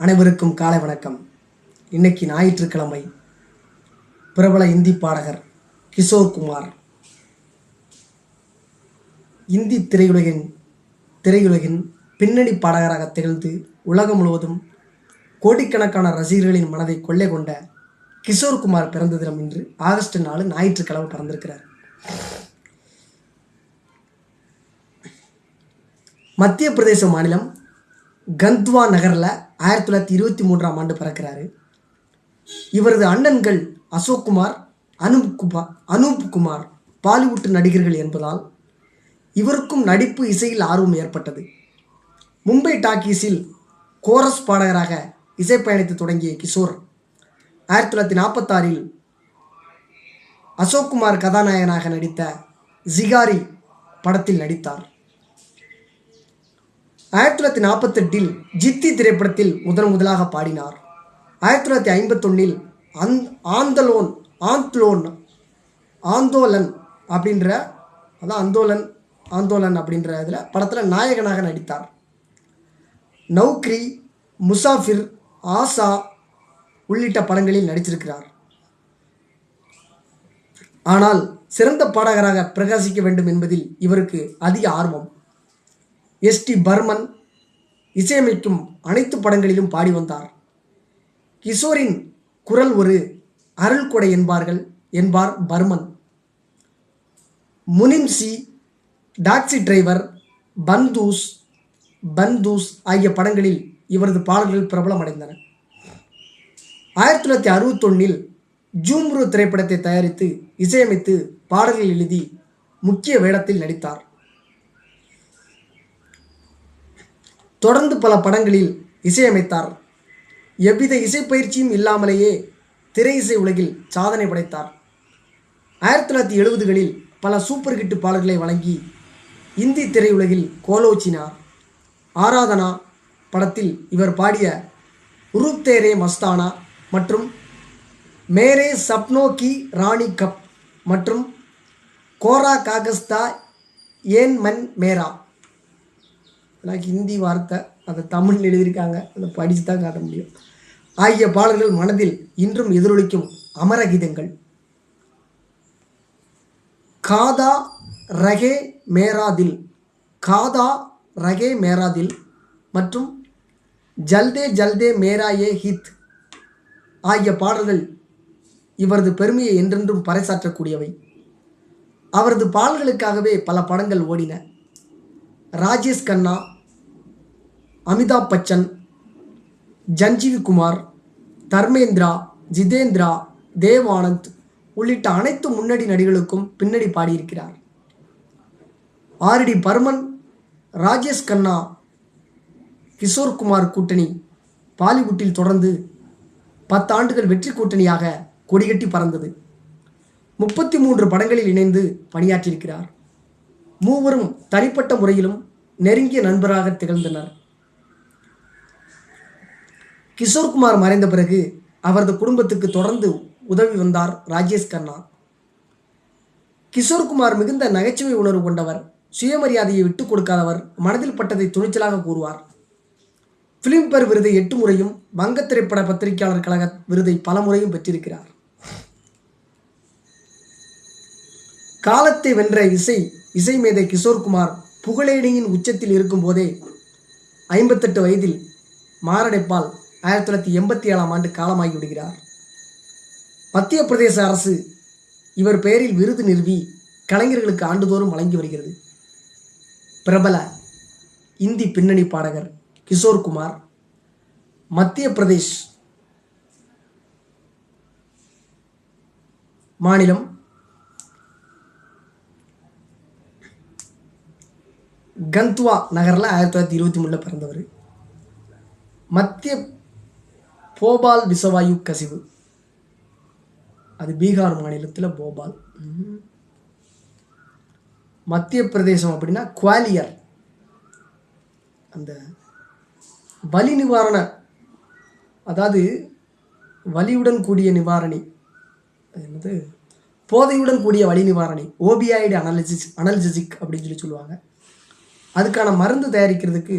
அனைவருக்கும் காலை வணக்கம். இன்னைக்கு ஞாயிற்றுக்கிழமை. பிரபல இந்தி பாடகர் கிஷோர் குமார். இந்தி திரையுலகின் திரையுலகின் பின்னணி பாடகராக திகழ்ந்து உலகம் முழுவதும் கோடிக்கணக்கான ரசிகர்களின் மனதை கொள்ளை கொண்ட கிஷோர் குமார் பிறந்த தினம் இன்று ஆகஸ்ட் நாலு ஞாயிற்றுக்கிழமை பிறந்திருக்கிறார். மத்திய பிரதேச மாநிலம் கந்த்வா நகரில் ஆயிரத்தி தொள்ளாயிரத்தி இருபத்தி மூன்றாம் ஆண்டு பிறக்கிறாரு. இவரது அண்ணன்கள் அசோக் குமார் அனூப் குமார் அனூப் குமார் பாலிவுட் நடிகர்கள் என்பதால் இவருக்கும் நடிப்பு இசையில் ஆர்வம் ஏற்பட்டது. மும்பை டாக்கீஸில் கோரஸ் பாடகராக இசைப்பயணித்து தொடங்கிய கிஷோர் ஆயிரத்தி தொள்ளாயிரத்தி நாற்பத்தாறில் அசோக்குமார் கதாநாயகனாக நடித்த ஜிகாரி படத்தில் நடித்தார். ஆயிரத்தி தொள்ளாயிரத்தி நாற்பத்தெட்டில் ஜித்தி திரைப்படத்தில் முதன் முதலாக பாடினார். ஆயிரத்தி தொள்ளாயிரத்தி ஐம்பத்தொன்னில் அந் ஆந்தலோன் ஆந்த்லோன் ஆந்தோலன் அப்படின்ற அதான் அந்தோலன் ஆந்தோலன் அப்படின்ற இதில் படத்தில் நாயகனாக நடித்தார். நௌக்ரி முசாஃபிர் ஆசா உள்ளிட்ட படங்களில் நடித்திருக்கிறார் ஆனால் சிறந்த பாடகராக பிரகாசிக்க வேண்டும் என்பதில் இவருக்கு அதிக ஆர்வம். எஸ்டி பர்மன் இசையமைக்கும் அனைத்து படங்களிலும் பாடி வந்தார். கிஷோரின் குரல் ஒரு அருள் கொடை என்பார்கள் என்பார் பர்மன். முனிம்சி டாக்ஸி டிரைவர் பந்தூஸ் பந்தூஸ் ஆகிய படங்களில் இவரது பாடல்கள் பிரபலமடைந்தன. ஆயிரத்தி தொள்ளாயிரத்தி அறுபத்தொன்னில் ஜூம்ரு திரைப்படத்தை தயாரித்து இசையமைத்து பாடல்கள் எழுதி முக்கிய வேடத்தில் நடித்தார். தொடர்ந்து பல படங்களில் இசையமைத்தார். எவ்வித இசைப்பயிற்சியும் இல்லாமலேயே திரை இசை உலகில் சாதனை படைத்தார். ஆயிரத்தி தொள்ளாயிரத்தி எழுபதுகளில் பல சூப்பர் ஹிட் பாடல்களை வழங்கி இந்தி திரையுலகில் கோலோச்சினார் ஆராதனா படத்தில் இவர் பாடிய உருப்தேரே மஸ்தானா மற்றும் மேரே சப்னோ கி ராணி கப் மற்றும் கோரா காகஸ்தா ஏன் மன் மேரா ஆனால் ஹிந்தி வார்த்தை அதை தமிழ் எழுதியிருக்காங்க. அதை படித்து தான் காட்ட முடியும். ஆகிய பாடல்கள் மனதில் இன்றும் எதிரொலிக்கும் அமரகீதங்கள் காதா ரகே மேராதில் காதா ரகே மேராதில் மற்றும் ஜல்தே ஜல்தே மேரா ஏ ஹித் ஆகிய பாடல்கள் இவரது பெருமையை என்றென்றும் பறைசாற்றக்கூடியவை. அவரது பாடல்களுக்காகவே பல படங்கள் ஓடின. ராஜேஷ் கண்ணா அமிதாப் பச்சன் ஜஞ்சீவி குமார் தர்மேந்திரா ஜிதேந்திரா தேவ் ஆனந்த் உள்ளிட்ட அனைத்து முன்னணி நடிகளுக்கும் பின்னணி பாடியிருக்கிறார். ஆரடி பர்மன் ராஜேஷ் கண்ணா கிஷோர் குமார் கூட்டணி பாலிவுட்டில் தொடர்ந்து பத்து ஆண்டுகள் வெற்றி கூட்டணியாக கொடிகட்டி பறந்தது. முப்பத்தி மூன்று படங்களில் இணைந்து பணியாற்றியிருக்கிறார். மூவரும் தனிப்பட்ட முறையிலும் நெருங்கிய நண்பராக திகழ்ந்தனர். கிஷோர்குமார் மறைந்த பிறகு அவரது குடும்பத்துக்கு தொடர்ந்து உதவி வந்தார் ராஜேஷ் கண்ணா. கிஷோர்குமார் மிகுந்த நகைச்சுவை உணர்வு கொண்டவர் சுயமரியாதையை விட்டுக் கொடுக்காதவர் மனதில் பட்டதை துணிச்சலாக கூறுவார். பிலிம்பேர் விருதை எட்டு முறையும் வங்க திரைப்பட பத்திரிகையாளர் கழக விருதை பல முறையும் பெற்றிருக்கிறார். காலத்தை வென்ற இசை இசை மேதை கிஷோர்குமார் புகழேடியின் உச்சத்தில் இருக்கும்போதே ஐம்பத்தெட்டு வயதில் மாரடைப்பால் ஆயிரத்தி தொள்ளாயிரத்தி எண்பத்தி ஏழாம் ஆண்டு காலமாகி விடுகிறார். மத்திய பிரதேச அரசு இவர் பெயரில் விருது நிறுவி கலைஞர்களுக்கு ஆண்டுதோறும் வழங்கி வருகிறது. பிரபல இந்தி பின்னணி பாடகர் கிஷோர் குமார் மத்திய பிரதேஷ் மாநிலம் கந்த்வா நகரில் ஆயிரத்தி தொள்ளாயிரத்தி இருபத்தி மூணில் பிறந்தவர். மத்திய போபால் விசவாயு கசிவு. அது பீகார் மாநிலத்தில் போபால். மத்திய பிரதேசம் அப்படின்னா குவாலியர். அந்த வலி நிவாரண அதாவது வலியுடன் கூடிய நிவாரணி. என்னது? போதையுடன் கூடிய வலி நிவாரணி. ஓபியாய்டு அனாலிசிஸ் அனாலிசிக் அப்படின்னு சொல்லி சொல்லுவாங்க. அதுக்கான மருந்து தயாரிக்கிறதுக்கு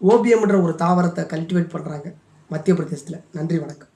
ஓபியம்ன்ற ஒரு தாவரத்தை கல்டிவேட் பண்ணுறாங்க மத்திய பிரதேசத்தில் நன்றி வணக்கம்.